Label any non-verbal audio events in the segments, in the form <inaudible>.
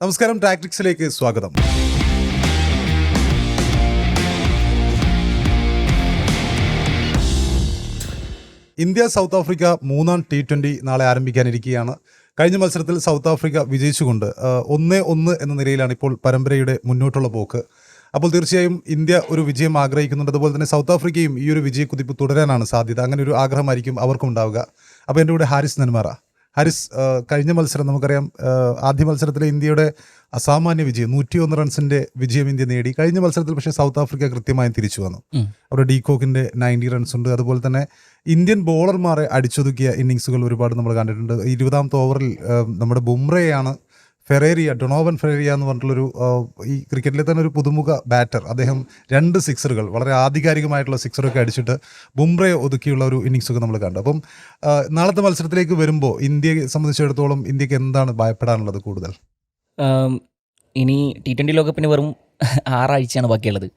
നമസ്കാരം ടാക്ടിക്സിലേക്ക് സ്വാഗതം. ഇന്ത്യ സൗത്ത് ആഫ്രിക്ക മൂന്നാം ടി ട്വന്റി നാളെ ആരംഭിക്കാനിരിക്കുകയാണ്. കഴിഞ്ഞ മത്സരത്തിൽ സൗത്ത് ആഫ്രിക്ക വിജയിച്ചുകൊണ്ട് ഒന്നേ ഒന്ന് എന്ന നിലയിലാണ് ഇപ്പോൾ പരമ്പരയുടെ മുന്നോട്ടുള്ള പോക്ക്. അപ്പോൾ തീർച്ചയായും ഇന്ത്യ ഒരു വിജയം ആഗ്രഹിക്കുന്നുണ്ട്. അതുപോലെ തന്നെ സൗത്ത് ആഫ്രിക്കയും ഈ ഒരു വിജയക്കുതിപ്പ് തുടരാനാണ് സാധ്യത. അങ്ങനെ ഒരു ആഗ്രഹമായിരിക്കും അവർക്കും ഉണ്ടാവുക. അപ്പോൾ എന്റെ കൂടെ ഹാരിസ് നെന്മാറ. ഹാരിസ് കഴിഞ്ഞ മത്സരം നമുക്കറിയാം ആദ്യ മത്സരത്തിലെ ഇന്ത്യയുടെ അസാമാന്യ വിജയം നൂറ്റിയൊന്ന് റൺസിന്റെ വിജയം ഇന്ത്യ നേടി. കഴിഞ്ഞ മത്സരത്തിൽ പക്ഷേ സൗത്ത് ആഫ്രിക്ക കൃത്യമായും തിരിച്ചു വന്നു. അവരുടെ ഡീകോക്കിന്റെ നയന്റി റൺസ് ഉണ്ട്. അതുപോലെ തന്നെ ഇന്ത്യൻ ബോളർമാരെ അടിച്ചൊതുക്കിയ ഇന്നിങ്സുകൾ ഒരുപാട് നമ്മൾ കണ്ടിട്ടുണ്ട്. ഇരുപതാമത്തെ ഓവറിൽ നമ്മുടെ ബുംറയെയാണ് ഫെറേറിയ ഡൊണോവൻ ഫെറേറിയ എന്ന് പറഞ്ഞിട്ടുള്ളൊരു ഈ ക്രിക്കറ്റിലെ തന്നെ ഒരു പുതുമുഖ ബാറ്റർ. അദ്ദേഹം രണ്ട് സിക്സറുകൾ വളരെ ആധികാരികമായിട്ടുള്ള സിക്സറൊക്കെ അടിച്ചിട്ട് ബുംറയെ ഒതുക്കിയുള്ള ഒരു ഇന്നിങ്സൊക്കെ നമ്മൾ കണ്ടു. അപ്പം നാളത്തെ മത്സരത്തിലേക്ക് വരുമ്പോൾ ഇന്ത്യയെ സംബന്ധിച്ചിടത്തോളം ഇന്ത്യയ്ക്ക് എന്താണ് ഭയപ്പെടാനുള്ളത് കൂടുതൽ? ഇനി ടി ട്വന്റി ലോകകപ്പിന് വെറും ആറാഴ്ചയാണ് ബാക്കിയുള്ളത്.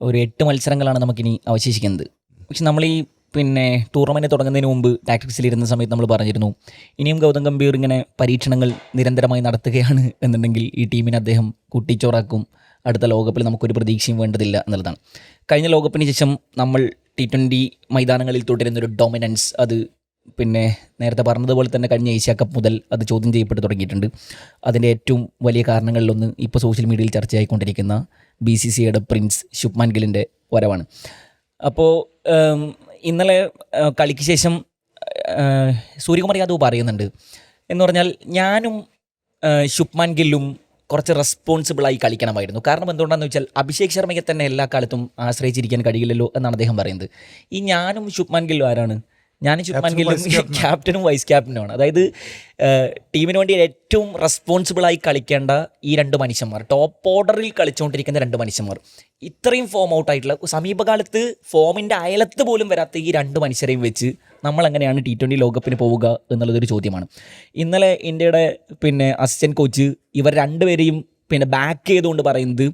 ഒരു എട്ട് മത്സരങ്ങളാണ് നമുക്കിനി അവശേഷിക്കുന്നത്. പക്ഷെ നമ്മൾ ഈ പിന്നെ ടൂർണമെന്റ് തുടങ്ങുന്നതിന് മുമ്പ് ടാക്ടിക്സിലിരുന്ന സമയത്ത് നമ്മൾ പറഞ്ഞിരുന്നു ഇനിയും ഗൗതം ഗംഭീർ ഇങ്ങനെ പരീക്ഷണങ്ങൾ നിരന്തരമായി നടത്തുകയാണ് എന്നുണ്ടെങ്കിൽ ഈ ടീമിനെ അദ്ദേഹം കുട്ടിച്ചോറാക്കും. അടുത്ത ലോകകപ്പിൽ നമുക്കൊരു പ്രതീക്ഷയും വേണ്ടതില്ല എന്നുള്ളതാണ്. കഴിഞ്ഞ ലോകകപ്പിന് ശേഷം നമ്മൾ ടി ട്വന്റി മൈതാനങ്ങളിൽ തുടരുന്നൊരു ഡൊമിനൻസ് അത് പിന്നെ നേരത്തെ പറഞ്ഞതുപോലെ തന്നെ കഴിഞ്ഞ ഏഷ്യ കപ്പ് മുതൽ അത് ചോദ്യം ചെയ്യപ്പെട്ട് തുടങ്ങിയിട്ടുണ്ട്. അതിന്റെ ഏറ്റവും വലിയ കാരണങ്ങളിലൊന്ന് ഇപ്പോൾ സോഷ്യൽ മീഡിയയിൽ ചർച്ചയായിക്കൊണ്ടിരിക്കുന്ന ബി സി സിയുടെ പ്രിൻസ് ശുഭ്മാൻ ഗിലിന്റെ വരവാണ്. അപ്പോൾ ഇന്നലെ കളിക്ക് ശേഷം സൂര്യകുമാർ യാദവ് പറയുന്നുണ്ട്. എന്ന് പറഞ്ഞാൽ ഞാനും ശുഭ്മാൻ ഗില്ലും കുറച്ച് റെസ്പോൺസിബിളായി കളിക്കണമായിരുന്നു. കാരണം എന്തുകൊണ്ടാണെന്ന് വെച്ചാൽ അഭിഷേക് ശർമ്മയെ തന്നെ എല്ലാ കാലത്തും ആശ്രയിച്ചിരിക്കാൻ കഴിയില്ലല്ലോ എന്നാണ് അദ്ദേഹം പറയുന്നത്. ഈ ഞാനും ശുഭ്മാൻ ഗില്ലും ആരാണ്? ഞാനും ശുഭ്മാൻ ഗില്ലും ക്യാപ്റ്റനും വൈസ് ക്യാപ്റ്റനുമാണ് അതായത് ടീമിന് വേണ്ടി ഏറ്റവും റെസ്പോൺസിബിളായി കളിക്കേണ്ട ഈ രണ്ട് മനുഷ്യന്മാർ ടോപ്പ് ഓർഡറിൽ കളിച്ചുകൊണ്ടിരിക്കുന്ന രണ്ട് മനുഷ്യന്മാർ. ഇത്രയും ഫോം ഔട്ട് ആയിട്ടുള്ള സമീപകാലത്ത് ഫോമിന്റെ അയലത്ത് പോലും വരാത്ത ഈ രണ്ട് മനുഷ്യരെയും വെച്ച് നമ്മൾ എങ്ങനെയാണ് ടി ട്വന്റി ലോകകപ്പിന് പോവുക എന്നുള്ളതൊരു ചോദ്യമാണ്. ഇന്നലെ ഇന്ത്യയുടെ പിന്നെ അസിസ്റ്റന്റ് കോച്ച് ഇവർ രണ്ടുപേരെയും പിന്നെ ബാക്ക് ചെയ്തുകൊണ്ട് പറയുന്നത്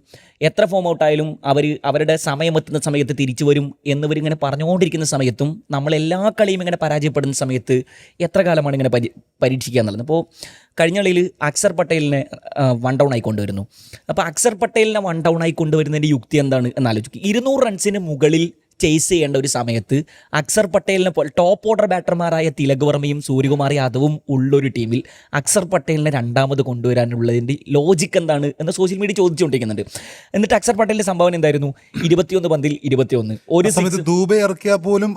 എത്ര ഫോം ഔട്ട് ആയാലും അവർ അവരുടെ സമയം എത്തുന്ന സമയത്ത് തിരിച്ചു വരും എന്നിവരിങ്ങനെ പറഞ്ഞുകൊണ്ടിരിക്കുന്ന സമയത്തും നമ്മൾ എല്ലാ കളിയും ഇങ്ങനെ പരാജയപ്പെടുന്ന സമയത്ത് എത്ര കാലമാണ് ഇങ്ങനെ പരി പരീക്ഷിക്കുക എന്നുള്ളത്. അപ്പോൾ കഴിഞ്ഞ കളിയിൽ അക്സർ പട്ടേലിനെ വൺ ഡൗൺ ആയി കൊണ്ടുവരുന്നു. അപ്പോൾ അക്സർ പട്ടേലിനെ വൺ ഡൗൺ ആയി കൊണ്ടുവരുന്നതിന്റെ യുക്തി എന്താണ് എന്നാലോചിക്കുക ഇരുന്നൂറ് റൺസിന് മുകളിൽ ചേസ് ചെയ്യേണ്ട ഒരു സമയത്ത് അക്സർ പട്ടേലിനെ പോലെ ടോപ്പ് ഓർഡർ ബാറ്റർമാരായ തിലക് വർമ്മയും സൂര്യകുമാർ യാദവും ഉള്ളൊരു ടീമിൽ അക്സർ പട്ടേലിനെ രണ്ടാമത് കൊണ്ടുവരാനുള്ളതിന്റെ ലോജിക്ക് എന്താണ് എന്ന് സോഷ്യൽ മീഡിയ ചോദിച്ചുകൊണ്ടിരിക്കുന്നുണ്ട്. എന്നിട്ട് അക്സർ പട്ടേലിന്റെ സംഭാവന എന്തായിരുന്നു? ഇരുപത്തിയൊന്ന് പന്തിൽ ഇരുപത്തിയൊന്ന്. ഒരു സമയത്ത് ദൂബെ ഇറക്കിയാൽ പോലും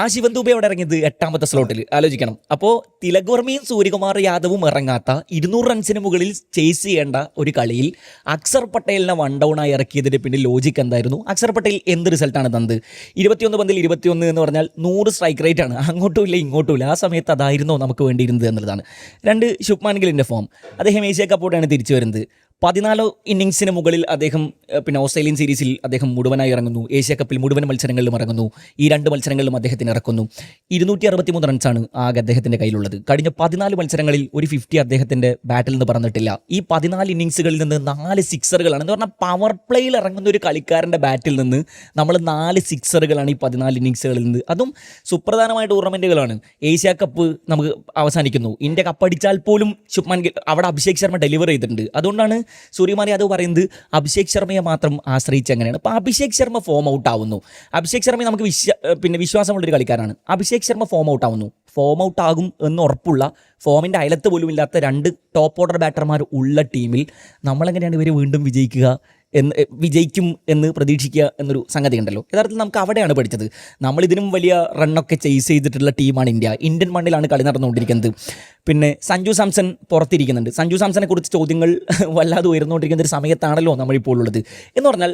ആ ശിവൻ ദൂബെ അവിടെ ഇറങ്ങിയത്? എട്ടാമത്തെ സ്ലോട്ടിൽ ആലോചിക്കണം. അപ്പോൾ തിലക് വർമ്മയും സൂര്യകുമാർ യാദവും ഇറങ്ങാത്ത ഇരുന്നൂറ് റൺസിന് മുകളിൽ ചേസ് ചെയ്യേണ്ട ഒരു കളിയിൽ അക്സർ പട്ടേലിനെ വൺ ഡൗൺ ആയി ഇറക്കിയതിന്റെ പിന്നിൽ ലോജിക്ക് എന്തായിരുന്നു? അക്സർ പട്ടേൽ എന്ത് റിസൾട്ടാണ് തന്നത്. ഇരുപത്തിയൊന്ന് പന്തിൽ ഇരുപത്തിയൊന്ന് എന്ന് പറഞ്ഞാൽ നൂറ് സ്ട്രൈക്ക് റേറ്റ് ആണ്. അങ്ങോട്ടും ഇല്ല ഇങ്ങോട്ടും ഇല്ല. ആ സമയത്ത് അതായിരുന്നോ നമുക്ക് വേണ്ടിയിരുന്നത് എന്നുള്ളതാണ്. രണ്ട് ശുഭ്മാൻ ഗിലിന്റെ ഫോം അദ്ദേഹം ഏഷ്യ കപ്പോടെയാണ് തിരിച്ചു വരുന്നത്. പതിനാലോ ഇന്നിങ്സിന് മുകളിൽ അദ്ദേഹം പിന്നെ ഓസ്ട്രേലിയൻ സീരീസിൽ അദ്ദേഹം മുഴുവനായി ഇറങ്ങുന്നു. ഏഷ്യ കപ്പിൽ മുഴുവൻ മത്സരങ്ങളിലും ഇറങ്ങുന്നു. ഈ രണ്ട് മത്സരങ്ങളിലും അദ്ദേഹത്തിന് ഇറക്കുന്നു. ഇരുന്നൂറ്റി അറുപത്തി മൂന്ന് റൺസാണ് ആകെ അദ്ദേഹത്തിന്റെ കയ്യിലുള്ളത്. കഴിഞ്ഞ പതിനാല് മത്സരങ്ങളിൽ ഒരു ഫിഫ്റ്റി അദ്ദേഹത്തിന്റെ ബാറ്റിൽ നിന്ന് പറഞ്ഞിട്ടില്ല ഈ പതിനാല് ഇന്നിങ്സുകളിൽ നിന്ന് നാല് സിക്സറുകളാണ്. എന്ന് പറഞ്ഞാൽ പവർ പ്ലേയിൽ ഇറങ്ങുന്ന ഒരു കളിക്കാരന്റെ ബാറ്റിൽ നിന്ന് നമ്മൾ നാല് സിക്സറുകളാണ് ഈ പതിനാല് ഇന്നിങ്സുകളിൽ നിന്ന്. അതും സുപ്രധാനമായ ടൂർണമെന്റുകളാണ് ഏഷ്യ കപ്പ് നമുക്ക് അവസാനിക്കുന്നു. ഇന്ത്യ കപ്പടിച്ചാൽ പോലും ശുഭ്മാൻ അവിടെ അഭിഷേക് ശർമ്മ ഡെലിവർ ചെയ്തിട്ടുണ്ട്. അതുകൊണ്ടാണ് സൂര്യകുമാർ യാദവ് പറയുന്നത് അഭിഷേക് ശർമ്മയെ മാത്രം ആശ്രയിച്ച് അങ്ങനെയാണ് അപ്പോൾ അഭിഷേക് ശർമ്മ ഫോം ഔട്ട് ആവുന്നു. അഭിഷേക് ശർമ്മയെ നമുക്ക് വിശ്വ പിന്നെ വിശ്വാസമുള്ളൊരു കളിക്കാരാണ് അഭിഷേക് ശർമ്മ ഫോം ഔട്ട് ആവുന്നു. ഫോം ഔട്ട് ആകും എന്ന് ഉറപ്പുള്ള ഫോമിന്റെ അയലത്ത് പോലും ഇല്ലാത്ത രണ്ട് ടോപ്പ് ഓർഡർ ബാറ്റർമാർ ഉള്ള ടീമിൽ നമ്മളെങ്ങനെയാണ് ഇവർ വീണ്ടും വിജയിക്കുക എന്ന് വിജയിക്കും എന്ന് പ്രതീക്ഷിക്കുക എന്നൊരു സംഗതി ഉണ്ടല്ലോ. യഥാർത്ഥത്തിൽ നമുക്ക് അവിടെയാണ് പഠിച്ചത്. നമ്മൾ ഇതിനും വലിയ റണ്ണൊക്കെ ചെയ്സ് ചെയ്തിട്ടുള്ള ടീമാണ് ഇന്ത്യ. ഇന്ത്യൻ മണ്ണിലാണ് കളി നടന്നുകൊണ്ടിരിക്കുന്നത്. പിന്നെ സഞ്ജു സാംസൺ പുറത്തിരിക്കുന്നുണ്ട്. സഞ്ജു സാംസനെ കുറിച്ച് ചോദ്യങ്ങൾ <laughs> വല്ലാതെ ഉയർന്നുകൊണ്ടിരിക്കുന്ന ഒരു സമയത്താണല്ലോ നമ്മളിപ്പോൾ ഉള്ളത്. എന്ന് പറഞ്ഞാൽ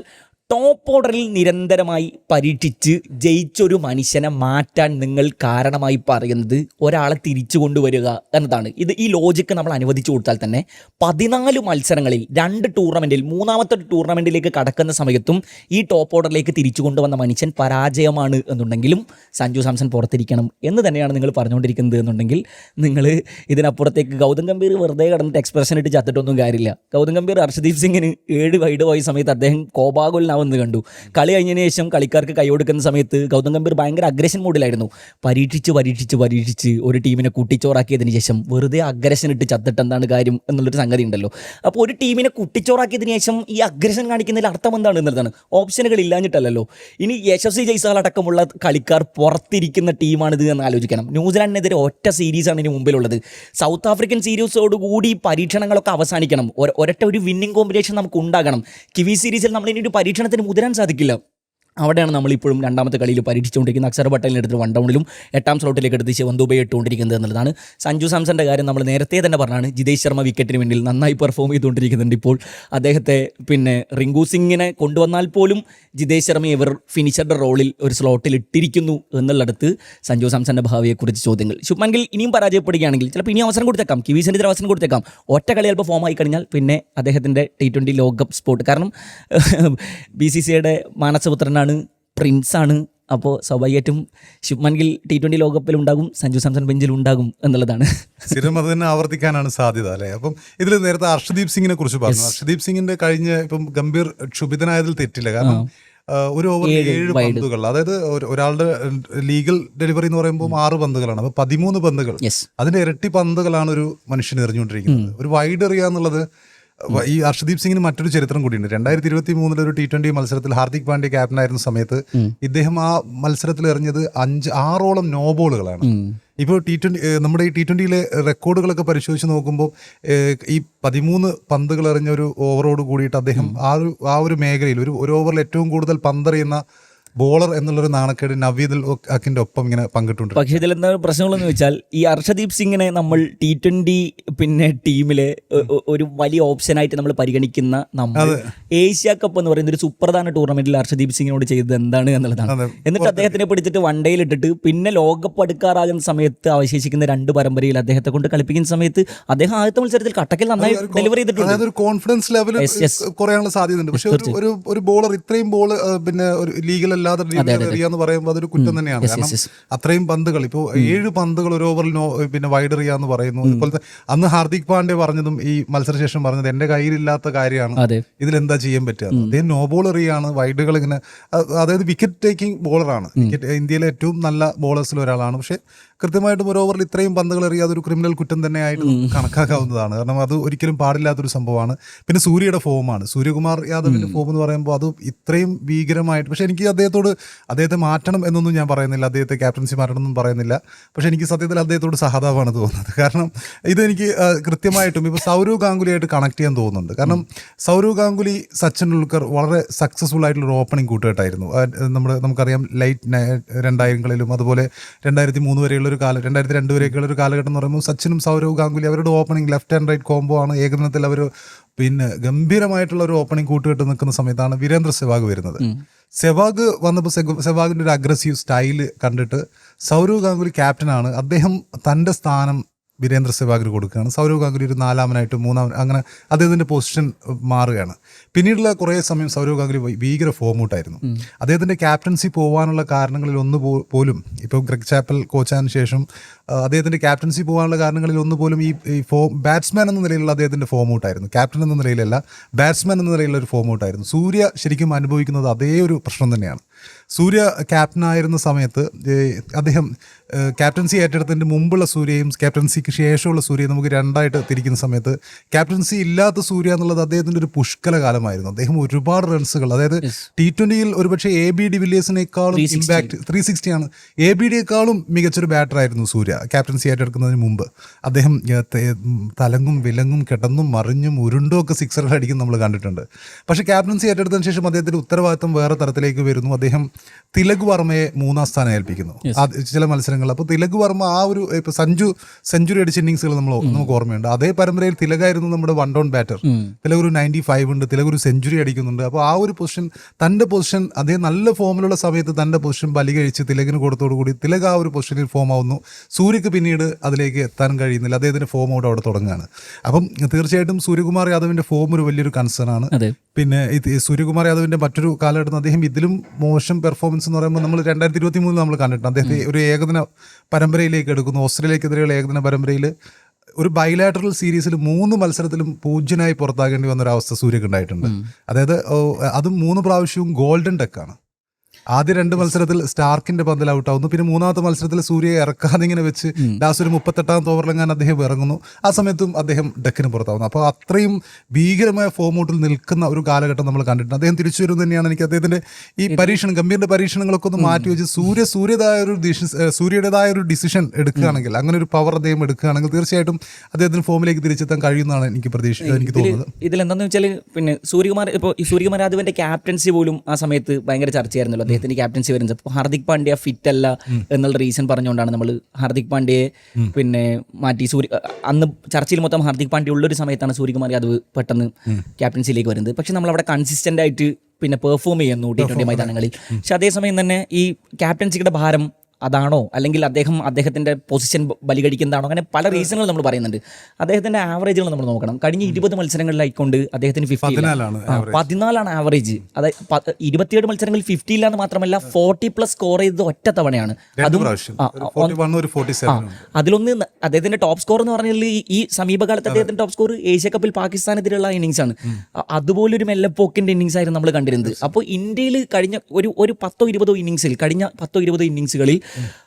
ടോപ്പ് ഓർഡറിൽ നിരന്തരമായി പരീക്ഷിച്ച് ജയിച്ചൊരു മനുഷ്യനെ മാറ്റാൻ നിങ്ങൾ കാരണമായി പറയുന്നത് ഒരാളെ തിരിച്ചു കൊണ്ടുവരിക എന്നതാണ്. ഇത് ഈ ലോജിക്ക് നമ്മൾ അനുവദിച്ചു കൊടുത്താൽ തന്നെ പതിനാല് മത്സരങ്ങളിൽ രണ്ട് ടൂർണമെന്റിൽ മൂന്നാമത്തെ ടൂർണമെന്റിലേക്ക് കടക്കുന്ന സമയത്തും ഈ ടോപ്പ് ഓർഡറിലേക്ക് തിരിച്ചു കൊണ്ടുവന്ന മനുഷ്യൻ പരാജയമാണ് എന്നുണ്ടെങ്കിലും സഞ്ജു സാംസൺ പുറത്തിരിക്കണം എന്ന് തന്നെയാണ് നിങ്ങൾ പറഞ്ഞുകൊണ്ടിരിക്കുന്നത് എന്നുണ്ടെങ്കിൽ നിങ്ങൾ ഇതിനപ്പുറത്തേക്ക് ഗൗതം ഗംഭീർ വെറുതെ കടന്നിട്ട് എക്സ്പ്രഷൻ ഇട്ട് ചത്തിട്ടൊന്നും കാര്യമില്ല. ഗൗതം ഗംഭീർ ഹർഷദീപ് സിംഗിന് ഏഴ് വൈഡ് പോയ സമയത്ത് അദ്ദേഹം കോപാകുലനാവുന്നത് കണ്ടു. കളി കഴിഞ്ഞതിന് ശേഷം കളിക്കാർക്ക് കൈ കൊടുക്കുന്ന സമയത്ത് ഗൗതം ഗംഭീർ ഭയങ്കര അഗ്രഷൻ മൂഡിലായിരുന്നു പരീക്ഷിച്ച് പരീക്ഷിച്ച് പരീക്ഷിച്ച് ഒരു ടീമിനെ കുട്ടിച്ചോറാക്കിയതിന് ശേഷം വെറുതെ അഗ്രഷൻ ഇട്ട് ചത്തിട്ട് എന്താണ് കാര്യം എന്നുള്ളൊരു സംഗതി ഉണ്ടല്ലോ. അപ്പോൾ ഒരു ടീമിനെ കുട്ടിച്ചോറാക്കിയതിന് ശേഷം ഈ അഗ്രഷൻ കാണിക്കുന്നതിൽ അർത്ഥം എന്താണ് എന്നുള്ളതാണ്. ഓപ്ഷനുകൾ ഇല്ലാഞ്ഞിട്ടല്ലോ ഇനി യശസ്വി ജയ്സാലടക്കമുള്ള കളിക്കാർ പുറത്തിരിക്കുന്ന ടീമാണിത് എന്ന് ആലോചിക്കണം. ന്യൂസിലാൻഡിനെതിരെ ഒറ്റ സീരീസാണ് ഇനി മുമ്പിലുള്ളത്. South African സീരീസോടുകൂടി പരീക്ഷണങ്ങളൊക്കെ അവസാനിക്കണം. ഒര- ഒരൊറ്റ ഒരു വിന്നിംഗ് കോമ്പിനേഷൻ നമുക്ക് ഉണ്ടാകണം കിവി സീരീസിൽ നമ്മൾ ഇനി ഒരു പരീക്ഷണത്തിന് മുതിരാൻ സാധിക്കില്ല. അവിടെയാണ് നമ്മളിപ്പോഴും രണ്ടാമത്തെ കളിയിൽ പരീക്ഷിച്ചുകൊണ്ടിരിക്കുന്ന അക്ഷർ പട്ടേലിനെ എടുത്ത് വൺ ഡൗണിലും എട്ടാം സ്ലോട്ടിലേക്ക് എടുത്ത് ശിവന്തുബയെ ഇട്ടുകൊണ്ടിരിക്കുന്നത് എന്നുള്ളതാണ്. സഞ്ജു സാംസന്റെ കാര്യം നമ്മൾ നേരത്തെ തന്നെ പറഞ്ഞാണ്. ജിതേഷ് ശർമ്മ വിക്കറ്റിന് വേണ്ടി നന്നായി പെർഫോം ചെയ്തുകൊണ്ടിരിക്കുന്നുണ്ട് ഇപ്പോൾ. അദ്ദേഹത്തെ പിന്നെ റിങ്കു സിംഗിനെ കൊണ്ടുവന്നാൽ പോലും ജിതേഷ് ശർമ്മ ഇവർ ഫിനിഷറുടെ റോളിൽ ഒരു സ്ലോട്ടിൽ ഇട്ടിരിക്കുന്നു എന്നുള്ളിടത്ത് സഞ്ജു സാംസന്റെ ഭാവിയെക്കുറിച്ച് ചോദ്യങ്ങൾ. ശുഭ്മാൻ ഗിൽ ഇനിയും പരാജയപ്പെടുകയാണെങ്കിൽ ചിലപ്പോൾ ഇനി അവസരം കൊടുത്തേക്കാം. കിവീസിനെതിരെ അവസരം കൊടുത്തേക്കാം. ഒറ്റ കളി ചിലപ്പോൾ ഫോം ആയി കഴിഞ്ഞാൽ പിന്നെ അദ്ദേഹത്തിന്റെ ടി ട്വന്റി ലോകകപ്പ് സ്പോട്ട് കാരണം ബി സി സിയുടെ മാനസപുത്രനാണ് പ്രിൻസാണ് അപ്പോൾ സ്വാഭാവികമായിട്ടും ശുഭ്മൻ ഗിൽ ടി ട്വന്റി ലോകകപ്പിൽ ഉണ്ടാകും സഞ്ജു സാംസൺ ബെഞ്ചിൽ ഉണ്ടാകും എന്നുള്ളതാണ്. സ്ഥിരം അത് തന്നെ ആവർത്തിക്കാനാണ് സാധ്യത അല്ലേ? അപ്പം ഇതിൽ നേരത്തെ അർഷദീപ് സിംഗിനെ കുറിച്ച് പറഞ്ഞു. അർഷദീപ് സിംഗിന്റെ കഴിഞ്ഞ ഇപ്പം ഗംഭീർ ക്ഷുഭിതനായതിൽ തെറ്റില്ല. കാരണം ഒരു ഓവർ ഏഴ് പന്തുകൾ അതായത് ഒരാളുടെ ലീഗൽ ഡെലിവറി എന്ന് പറയുമ്പോൾ ആറ് പന്തുകളാണ്. അപ്പൊ പതിമൂന്ന് പന്തുകൾ. അതിന്റെ ഇരട്ടി പന്തുകളാണ് ഒരു മനുഷ്യൻ എറിഞ്ഞുകൊണ്ടിരിക്കുന്നത്. ഒരു വൈഡ് വ- ഈ ഹർഷദീപ് സിംഗിന് മറ്റൊരു ചരിത്രം കൂടിയുണ്ട്. രണ്ടായിരത്തി ഇരുപത്തി മൂന്നിൽ ഒരു ടി ട്വന്റി മത്സരത്തിൽ ഹാർദിക് പാണ്ഡ്യ ക്യാപ്റ്റൻ ക്യാപ്റ്റനായിരുന്ന സമയത്ത് ഇദ്ദേഹം ആ മത്സരത്തിൽ എറിഞ്ഞത് അഞ്ച് ആറോളം നോ ബോളുകളാണ് ഇപ്പോൾ ടി ട്വന്റി നമ്മുടെ ഈ ടി ട്വന്റിയിലെ റെക്കോർഡുകളൊക്കെ പരിശോധിച്ച് നോക്കുമ്പോൾ ഈ പതിമൂന്ന് പന്തുകൾ എറിഞ്ഞ ഒരു ഓവറോട് കൂടിയിട്ട് അദ്ദേഹം ആ ഒരു ആ ഒരു മേഖലയിൽ ഒരു ഒരു ഓവറിൽ ഏറ്റവും കൂടുതൽ പന്തെറിയുന്ന ബോളർ എന്നുള്ളൊരു നാണക്കേട് നവീദ് അക്കിന്റെ ഒപ്പം ഇങ്ങനെ പങ്കിട്ടുണ്ട്. പക്ഷേ ഇതിൽ എന്താ പ്രശ്നങ്ങളെന്ന് വെച്ചാൽ ഈ അർഷദീപ് സിംഗിനെ നമ്മൾ ടി ട്വന്റി പിന്നെ ടീമിലെ ഒരു വലിയ ഓപ്ഷനായിട്ട് നമ്മൾ പരിഗണിക്കുന്ന നമ്മൾ ഏഷ്യ കപ്പ് എന്ന് പറയുന്ന ഒരു സുപ്രധാന ടൂർണമെന്റിൽ അർഷദീപ് സിംഗിനോട് ചെയ്തത് എന്താണ് എന്നുള്ളതാണ്. എന്നിട്ട് അദ്ദേഹത്തിനെ പിടിച്ചിട്ട് വൺ ഡേയിൽ ഇട്ടിട്ട് പിന്നെ ലോകകപ്പ് അടുക്കാറാകുന്ന സമയത്ത് അവശേഷിക്കുന്ന രണ്ട് പരമ്പരയിൽ അദ്ദേഹത്തെ കൊണ്ട് കളിപ്പിക്കുന്ന സമയത്ത് അദ്ദേഹം ആദ്യത്തെ മത്സരത്തിൽ കട്ടക്കിൽ നന്നായി ഡെലിവറി ചെയ്തിട്ടുണ്ട്. Confidence level. കുറയാനുള്ള സാധ്യതയുണ്ട്. പക്ഷേ ഒരു ഒരു ബോളർ ഇത്രയും ബോൾ പിന്നെ ഒരു ലീഗലല്ലാത്ത രീതിയിൽ എറിയാന്ന് പറയുമ്പോൾ അതൊരു കുറ്റം തന്നെയാണ്. കാരണം അത്രയും പന്തുകൾ ഇപ്പോൾ ഏഴ് പന്തുകൾ ഒരു ഓവറിൽ പിന്നെ വൈഡ് എന്ന് പറയുന്നു. അതുപോലെ അന്ന് ഹാർദിക് പാണ്ഡ്യ പറഞ്ഞതും ഈ മത്സരശേഷം പറഞ്ഞത് എന്റെ കയ്യിലില്ലാത്ത കാര്യമാണ്. ഇതിൽ ഇതിലെന്താ ചെയ്യാൻ പറ്റുക? അദ്ദേഹം നോ ബോൾ എറിയാണ്. വൈഡുകൾ ഇങ്ങനെ അതായത് വിക്കറ്റ് ടേക്കിംഗ് ബോളറാണ് ഇന്ത്യയിലെ ഏറ്റവും നല്ല ബോളേഴ്സിൽ ഒരാളാണ്. പക്ഷേ കൃത്യമായിട്ടും ഒരു ഓവറിൽ ഇത്രയും പന്തുകൾ എറിയാതെ ഒരു ക്രിമിനൽ കുറ്റം തന്നെയായിട്ട് കണക്കാക്കാവുന്നതാണ്. കാരണം അത് ഒരിക്കലും പാടില്ലാത്തൊരു സംഭവമാണ്. പിന്നെ സൂര്യയുടെ ഫോമാണ് സൂര്യകുമാർ യാദവിന്റെ ഫോം എന്ന് പറയുമ്പോൾ അത് ഇത്രയും ഭീകരമായിട്ട് പക്ഷെ എനിക്ക് അദ്ദേഹത്തോട് അദ്ദേഹത്തെ മാറ്റണം എന്നൊന്നും ഞാൻ പറയുന്നില്ല. അദ്ദേഹത്തെ ക്യാപ്റ്റൻസി മാറ്റണം എന്നും പറയുന്നില്ല. പക്ഷെ എനിക്ക് സത്യത്തിൽ അദ്ദേഹത്തോട് സഹതാപമാണ് തോന്നുന്നത്. കാരണം ഇതെനിക്ക് എനിക്ക് കൃത്യമായിട്ടും ഇപ്പോൾ സൗരവ് ഗാംഗുലിയായിട്ട് കണക്ട് ചെയ്യാൻ തോന്നുന്നുണ്ട്. കാരണം സൗരവ് ഗാംഗുലി സച്ചിൻ ടെണ്ടുൽക്കർ വളരെ സക്സസ്ഫുൾ ആയിട്ടുള്ള ഒരു ഓപ്പണിംഗ് കൂട്ടുകെട്ടായിരുന്നു. നമ്മൾ നമ്മുടെ നമുക്കറിയാം ലൈറ്റ് രണ്ടായിരങ്ങളിലും അതുപോലെ രണ്ടായിരത്തി മൂന്ന് വരെയുള്ള ഒരു കാലം രണ്ടായിരത്തി രണ്ട് വരെയൊക്കെയുള്ള ഒരു കാലഘട്ടം എന്ന് പറയുമ്പോൾ സച്ചിനും സൗരവ് ഗാംഗുലി അവരുടെ opening left and right combo ആണ്. ഏകദിനത്തിൽ അവർ പിന്നെ ഗംഭീരമായിട്ടുള്ള ഒരു ഓപ്പണിംഗ് കൂട്ടുകെട്ട് നിൽക്കുന്ന സമയത്താണ് വീരേന്ദ്ര സെവാഗ് വരുന്നത്. സെവാഗ് വന്നപ്പോൾ സെവാഗിന്റെ ഒരു അഗ്രസീവ് സ്റ്റൈൽ കണ്ടിട്ട് സൗരവ് ഗാംഗുലി ക്യാപ്റ്റനാണ് അദ്ദേഹം തന്റെ സ്ഥാനം വീരേന്ദ്ര സെവാഗിന് കൊടുക്കുകയാണ്. സൗരവ് ഗാംഗുലി ഒരു നാലാമനായിട്ട് മൂന്നാമൻ അങ്ങനെ അദ്ദേഹത്തിന്റെ പൊസിഷൻ മാറുകയാണ്. പിന്നീടുള്ള കുറേ സമയം സൗരവ് ഗാംഗുലി ഭീകര ഫോം ഔട്ടായിരുന്നു അദ്ദേഹത്തിന്റെ ക്യാപ്റ്റൻസി പോകാനുള്ള കാരണങ്ങളിൽ ഒന്ന് പോലും ഇപ്പോൾ ഗ്രഗ് ചാപ്പൽ കോച്ചായതിനു ശേഷം അദ്ദേഹത്തിന്റെ ക്യാപ്റ്റൻസി പോകാനുള്ള കാരണങ്ങളിൽ ഒന്ന് പോലും ഈ ഈ ഫോം ബാറ്റ്സ്മാൻ എന്ന നിലയിലുള്ള അദ്ദേഹത്തിന്റെ ഫോം ഔട്ടായിരുന്നു ക്യാപ്റ്റൻ എന്ന നിലയിലല്ല ബാറ്റ്സ്മാൻ എന്ന നിലയിലുള്ള ഒരു ഫോം ഔട്ടായിരുന്നു സൂര്യ ശരിക്കും അനുഭവിക്കുന്നത് അതേ ഒരു പ്രശ്നം തന്നെയാണ്. സൂര്യ ക്യാപ്റ്റനായിരുന്ന സമയത്ത് അദ്ദേഹം ക്യാപ്റ്റൻസി ഏറ്റെടുത്തതിന്റെ മുമ്പുള്ള സൂര്യയും ക്യാപ്റ്റൻസിക്ക് ശേഷമുള്ള സൂര്യയും നമുക്ക് രണ്ടായിട്ട് തിരിക്കുന്ന സമയത്ത് ക്യാപ്റ്റൻസി ഇല്ലാത്ത സൂര്യ എന്നുള്ളത് അദ്ദേഹത്തിന്റെ ഒരു പുഷ്കല കാലമായിരുന്നു. അദ്ദേഹം ഒരുപാട് റൺസുകൾ അതായത് ടി ട്വന്റിയിൽ ഒരുപക്ഷെ എ ബി ഡി വില്ലിയേഴ്സിനേക്കാളും ഇമ്പാക്ട് ത്രീ സിക്സ്റ്റിയാണ് എ ബി ഡിയേക്കാളും മികച്ചൊരു ബാറ്ററായിരുന്നു സൂര്യ ക്യാപ്റ്റൻസി ഏറ്റെടുക്കുന്നതിന് മുമ്പ്. അദ്ദേഹം തലങ്ങും വിലങ്ങും കിടന്നും മറിഞ്ഞും ഉരുണ്ടും ഒക്കെ സിക്സറുകൾ അടിക്കും നമ്മൾ കണ്ടിട്ടുണ്ട്. പക്ഷേ ക്യാപ്റ്റൻസി ഏറ്റെടുത്തതിന് ശേഷം അദ്ദേഹത്തിന്റെ ഉത്തരവാദിത്തം വേറെ തരത്തിലേക്ക് വരുന്നു. അദ്ദേഹം തിലക് വർമ്മയെ മൂന്നാം സ്ഥാനം ഏൽപ്പിക്കുന്നു. ചില മത്സരങ്ങൾ അപ്പോൾ തിലക് വർമ്മ ആ ഒരു ഇപ്പൊ സഞ്ജു സെഞ്ചുറി അടിച്ച ഇന്നിങ്സുകൾ നമ്മൾ നമുക്ക് ഓർമ്മയുണ്ട്. അതേ പരമ്പരയിൽ തിലകായിരുന്നു നമ്മുടെ വൺ ഡൗൺ ബാറ്റർ. തിലക് ഒരു നയന്റി ഫൈവ് ഉണ്ട്. തിലക് ഒരു സെഞ്ചുറി അടിക്കുന്നുണ്ട്. അപ്പോൾ ആ ഒരു പൊസിഷൻ തന്റെ പൊസിഷൻ അദ്ദേഹം നല്ല ഫോമിലുള്ള സമയത്ത് തന്റെ പൊസിഷൻ ബലി കഴിച്ച് തിലകിന് കൊടുത്തോടുകൂടി തിലക് ആ ഒരു പൊസിഷനിൽ ഫോം ആവുന്നു. സൂര്യക്ക് പിന്നീട് അതിലേക്ക് എത്താൻ കഴിയുന്നില്ല. അദ്ദേഹത്തിന്റെ ഫോം ഔട്ട് അവിടെ തുടങ്ങുകയാണ് അപ്പം തീർച്ചയായിട്ടും സൂര്യകുമാർ യാദവിന്റെ ഫോം ഒരു വലിയൊരു കൺസേൺ ആണ്. പിന്നെ സൂര്യകുമാർ യാദവിന്റെ മറ്റൊരു കാലഘട്ടം അദ്ദേഹം ഇതിലും മോശം പെർഫോമൻസ് എന്ന് പറയുമ്പോൾ നമ്മൾ രണ്ടായിരത്തി ഇരുപത്തി മൂന്നിൽ നമ്മൾ കണ്ടിട്ടുണ്ട്. അദ്ദേഹത്തെ ഒരു ഏകദിന പരമ്പരയിലേക്ക് എടുക്കുന്നു. ഓസ്ട്രേലിയക്കെതിരെയുള്ള ഏകദിന പരമ്പരയിൽ ഒരു ബൈലാറ്ററൽ സീരീസിൽ മൂന്ന് മത്സരത്തിലും പൂജ്യനായി പുറത്താകേണ്ടി വന്ന ഒരു അവസ്ഥ സൂര്യക്ക് ഉണ്ടായിട്ടുണ്ട്. അതായത് അതും മൂന്ന് പ്രാവശ്യവും ഗോൾഡൻ ടെക്കാണ് ആദ്യ രണ്ട് മത്സരത്തിൽ സ്റ്റാർക്കിന്റെ പന്തിൽ ഔട്ട് ആവുന്നു പിന്നെ മൂന്നാമത്തെ മത്സരത്തിൽ സൂര്യയെ ഇറക്കാതെ ഇങ്ങനെ വെച്ച് ലാസ്റ്റ് ഒരു മുപ്പത്തെട്ടാമത്തെ ഓവറിലെങ്ങാൻ അദ്ദേഹം ഇറങ്ങുന്നു. ആ സമയത്തും അദ്ദേഹം ഡെക്കിന് പുറത്താവുന്നു. അപ്പോൾ അത്രയും ഭീകരമായ ഫോമൗട്ടിൽ നിൽക്കുന്ന ഒരു കാലഘട്ടം നമ്മൾ കണ്ടിട്ടുണ്ട്. അദ്ദേഹം തിരിച്ചു വരും തന്നെയാണ് എനിക്ക് അദ്ദേഹത്തിന്റെ ഈ പരീക്ഷണം ഗംഭീറിന്റെ പരീക്ഷണങ്ങളൊക്കെ ഒന്ന് മാറ്റി വെച്ച് സൂര്യ സൂര്യതായ ഒരു സൂര്യയുടേതായ ഒരു ഡിസിഷൻ എടുക്കുകയാണെങ്കിൽ അങ്ങനെ ഒരു പവർ അദ്ദേഹം എടുക്കുകയാണെങ്കിൽ തീർച്ചയായിട്ടും അദ്ദേഹത്തിന് ഫോമിലേക്ക് തിരിച്ചെത്താൻ കഴിയുമെന്നാണ് എനിക്ക് പ്രതീക്ഷ എനിക്ക് തോന്നുന്നത്. ഇതിലെന്താന്ന് വെച്ചാൽ പിന്നെ സൂര്യകുമാർ ഇപ്പോൾ സൂര്യകുമാർ യാദവിന്റെ ക്യാപ്റ്റൻസി പോലും ആ സമയത്ത് ഭയങ്കര ചർച്ചയായിരുന്നല്ലോ. അദ്ദേഹത്തിന്റെ ക്യാപ്റ്റൻസി വരുന്നത്. അപ്പോൾ ഹാർദിക് പാണ്ഡ്യ ഫിറ്റ് അല്ല എന്നുള്ള റീസൺ പറഞ്ഞുകൊണ്ടാണ് നമ്മൾ ഹാർദിക് പാണ്ഡ്യയെ പിന്നെ മാറ്റി സൂര്യ അന്ന് ചർച്ചയിൽ മൊത്തം ഹാർദിക് പാണ്ഡ്യ ഉള്ള ഒരു സമയത്താണ് സൂര്യകുമാർ അത് പെട്ടെന്ന് ക്യാപ്റ്റൻസിയിലേക്ക് വരുന്നത്. പക്ഷെ നമ്മൾ അവിടെ കൺസിസ്റ്റന്റ് ആയിട്ട് പിന്നെ പെർഫോം ചെയ്യുന്നു ടി ട്വന്റി മൈതാനങ്ങളിൽ. പക്ഷെ അതേസമയം തന്നെ ഈ ക്യാപ്റ്റൻസിയുടെ ഭാരം അതാണോ? അല്ലെങ്കിൽ അദ്ദേഹം അദ്ദേഹത്തിന്റെ പൊസിഷൻ ബലികടിക്കുന്നതാണോ അങ്ങനെ പല റീസണുകൾ നമ്മൾ പറയുന്നുണ്ട്. അദ്ദേഹത്തിന്റെ ആവറേജുകൾ നമ്മൾ നോക്കണം. കഴിഞ്ഞ ഇരുപത് മത്സരങ്ങളിലായിക്കൊണ്ട് അദ്ദേഹത്തിന് ഫിഫ്റ്റി പതിനാലാണ് ആവറേജ് അതായത് ഇരുപത്തിയേഴ് മത്സരങ്ങളിൽ ഫിഫ്റ്റി ഇല്ലാന്ന് മാത്രമല്ല ഫോർട്ടി പ്ലസ് സ്കോർ ചെയ്തത് ഒറ്റ തവണയാണ്. ഒരു അതിലൊന്ന് അദ്ദേഹത്തിന്റെ ടോപ്പ് സ്കോർ എന്ന് പറഞ്ഞാൽ ഈ- സമീപകാലത്ത് അദ്ദേഹത്തിന്റെ ടോപ്പ് സ്കോർ ഏഷ്യ കപ്പിൽ പാകിസ്ഥാനെതിരെയുള്ള ഇന്നിങ്സ് ആണ്. അതുപോലെ അതുപോലൊരു മെല്ലപ്പോക്കിന്റെ ഇന്നിങ്സ് ആയിരുന്നു നമ്മൾ കണ്ടിരുന്നത്. അപ്പോൾ ഇന്ത്യയിൽ കഴിഞ്ഞ ഒരു ഒരു പത്തോ ഇരുപതോ ഇന്നിങ്സിൽ കഴിഞ്ഞ പത്തോ ഇരുപതോ ഇന്നിങ്സുകളിൽ Mm.